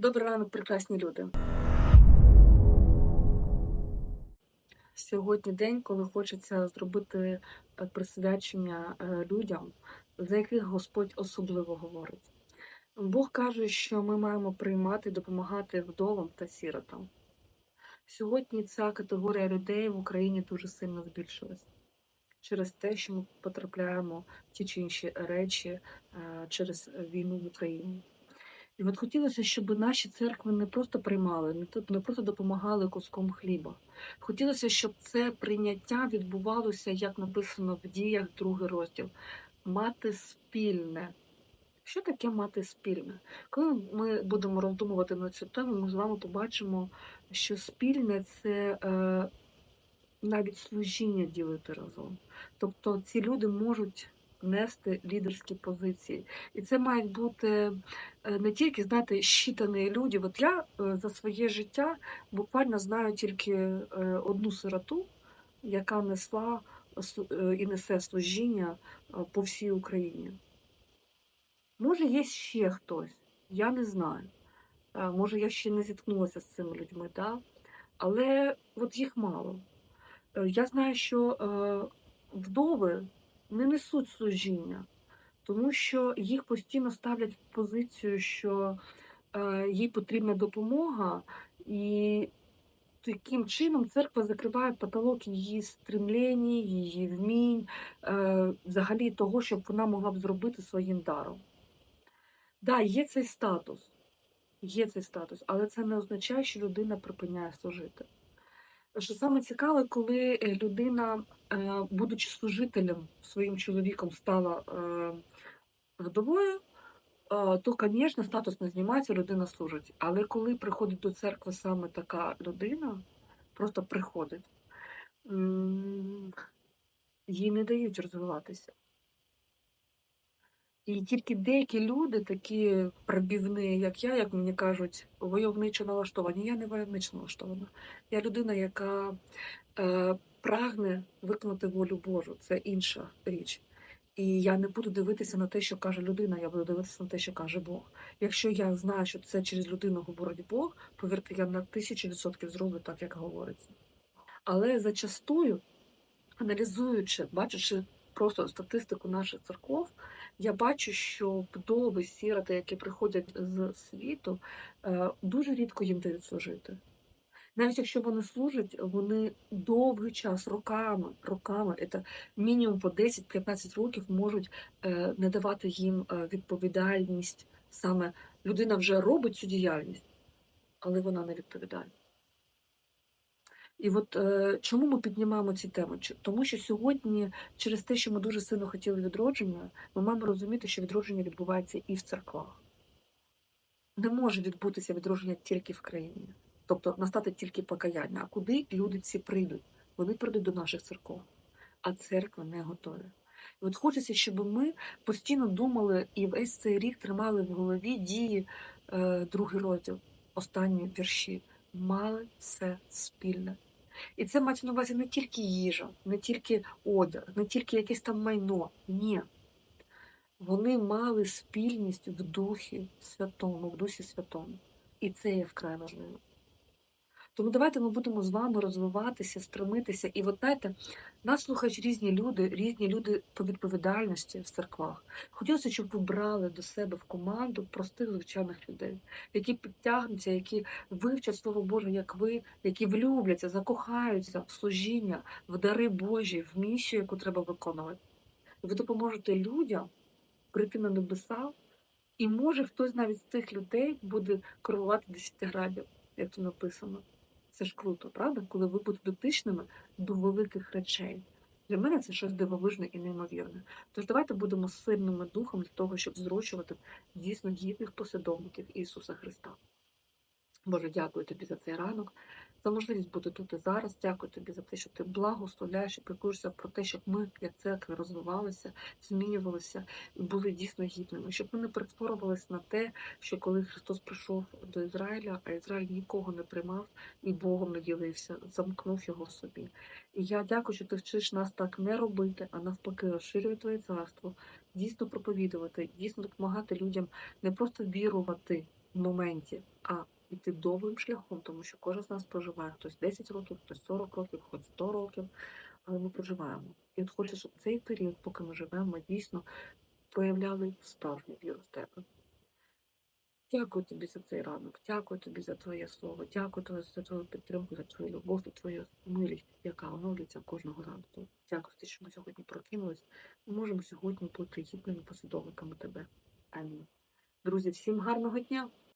Добрий ранок, прекрасні люди. Сьогодні день, коли хочеться зробити е, присвячення е, людям, за яких Господь особливо говорить. Бог каже, що ми маємо приймати і допомагати вдовам та сіротам. Сьогодні ця категорія людей в Україні дуже сильно збільшилась через те, що ми потрапляємо в ті чи інші речі е, через війну в Україні. І от хотілося, щоб наші церкви не просто приймали, не то- не просто допомагали куском хліба. Хотілося, щоб це прийняття відбувалося, як написано в діях, другий розділ. Мати спільне. Що таке мати спільне? Коли ми будемо роздумувати на цю тему, ми з вами побачимо, що спільне це е, навіть служіння ділити разом. Тобто ці люди можуть нести лідерські позиції. І це мають бути е, не тільки, знаєте, щитані люди. От я е, за своє життя буквально знаю тільки е, одну сироту, яка несла і несе служіння по всій Україні. Може, є ще хтось, я не знаю. Може, я ще не зіткнулася з цими людьми, да? але от їх мало. Я знаю, що вдови не несуть служіння, тому що їх постійно ставлять в позицію, що е, їй потрібна допомога, і таким чином церква закриває потолок її стремлень, її вмінь, е, взагалі того, щоб вона могла б зробити своїм даром. Да, є цей статус, є цей статус, але це не означає, що людина припиняє служити. Що саме цікаве, коли е, людина, е, будучи служителем своїм чоловіком, стала е, вдовою, то, звісно, статус не знімається, людина служить. Але коли приходить до церкви саме така людина, просто приходить, їй не дають розвиватися. І тільки деякі люди, такі пробівні, як я, як мені кажуть, войовничо налаштовані. Я не войовничо налаштована. Я людина, яка е, прагне виконати волю Божу. Це інша річ. І я не буду дивитися на те, що каже людина, я буду дивитися на те, що каже Бог. Якщо я знаю, що це через людину говорить Бог, повірте, я на тисячу відсотків зроблю так, як говориться. Але зачастую, аналізуючи, бачачи просто статистику наших церков, я бачу, що вдови, сіроти, які приходять з світу, е, дуже рідко їм дають служити. Навіть якщо вони служать, вони довгий час, роками, роками, це мінімум по 10-15 років можуть е, не давати їм е, відповідальність. Саме людина вже робить цю діяльність, але вона не відповідає. І от е, чому ми піднімаємо ці теми? Тому що сьогодні, через те, що ми дуже сильно хотіли відродження, ми маємо розуміти, що відродження відбувається і в церквах. Не може відбутися відродження тільки в країні, тобто настати тільки покаяння. А куди люди ці прийдуть? Вони прийдуть до наших церков, а церква не готові. І от хочеться, щоб ми постійно думали і весь цей рік тримали в голові дії е, другий розділ, останні вірші. Мали все спільне. І це мається на увазі не тільки їжа, не тільки одяг, не тільки якесь там майно. Ні. Вони мали спільність в Духі Святому, в Дусі Святому. І це є вкрай важливо. Тому давайте ми будемо з вами розвиватися, стремитися. І от знаєте, нас слухають різні люди, різні люди по відповідальності в церквах. Хотілося, щоб ви брали до себе в команду простих звичайних людей, які підтягнуться, які вивчать Слово Боже, як ви, які влюбляться, закохаються в служіння, в дари Божі, в місію, яку треба виконувати. Ви допоможете людям прийти на небеса, і може хтось навіть з цих людей буде керувати 10 градів, як то написано. Це ж круто, правда? Коли ви будете дотичними до великих речей. Для мене це щось дивовижне і неймовірне. Тож давайте будемо сильними духом для того, щоб зрощувати дійсно гідних послідовників Ісуса Христа. Боже, дякую тобі за цей ранок, за можливість бути тут і зараз. Дякую тобі за те, що ти благословляєш і піклуєшся про те, щоб ми, як церкви, розвивалися, змінювалися і були дійсно гідними, щоб ми не перетворювалися на те, що коли Христос прийшов до Ізраїля, а Ізраїль нікого не приймав і Богом не ділився, замкнув його в собі. І я дякую, що ти вчиш нас так не робити, а навпаки, розширює твоє царство, дійсно проповідувати, дійсно допомагати людям не просто вірувати в моменті, а йти довгим шляхом, тому що кожен з нас проживає хтось 10 років, хтось 40 років, хтось 100 років, але ми проживаємо. І от хочу, щоб цей період, поки ми живемо, ми дійсно проявляли справжню віру в тебе. Дякую тобі за цей ранок, дякую тобі за твоє слово, дякую тобі за твою підтримку, за твою любов, за твою милість, яка оновлюється кожного ранку. Дякую те, що ми сьогодні прокинулись. Ми можемо сьогодні бути гідними послідовниками тебе. Амінь. Друзі, всім гарного дня!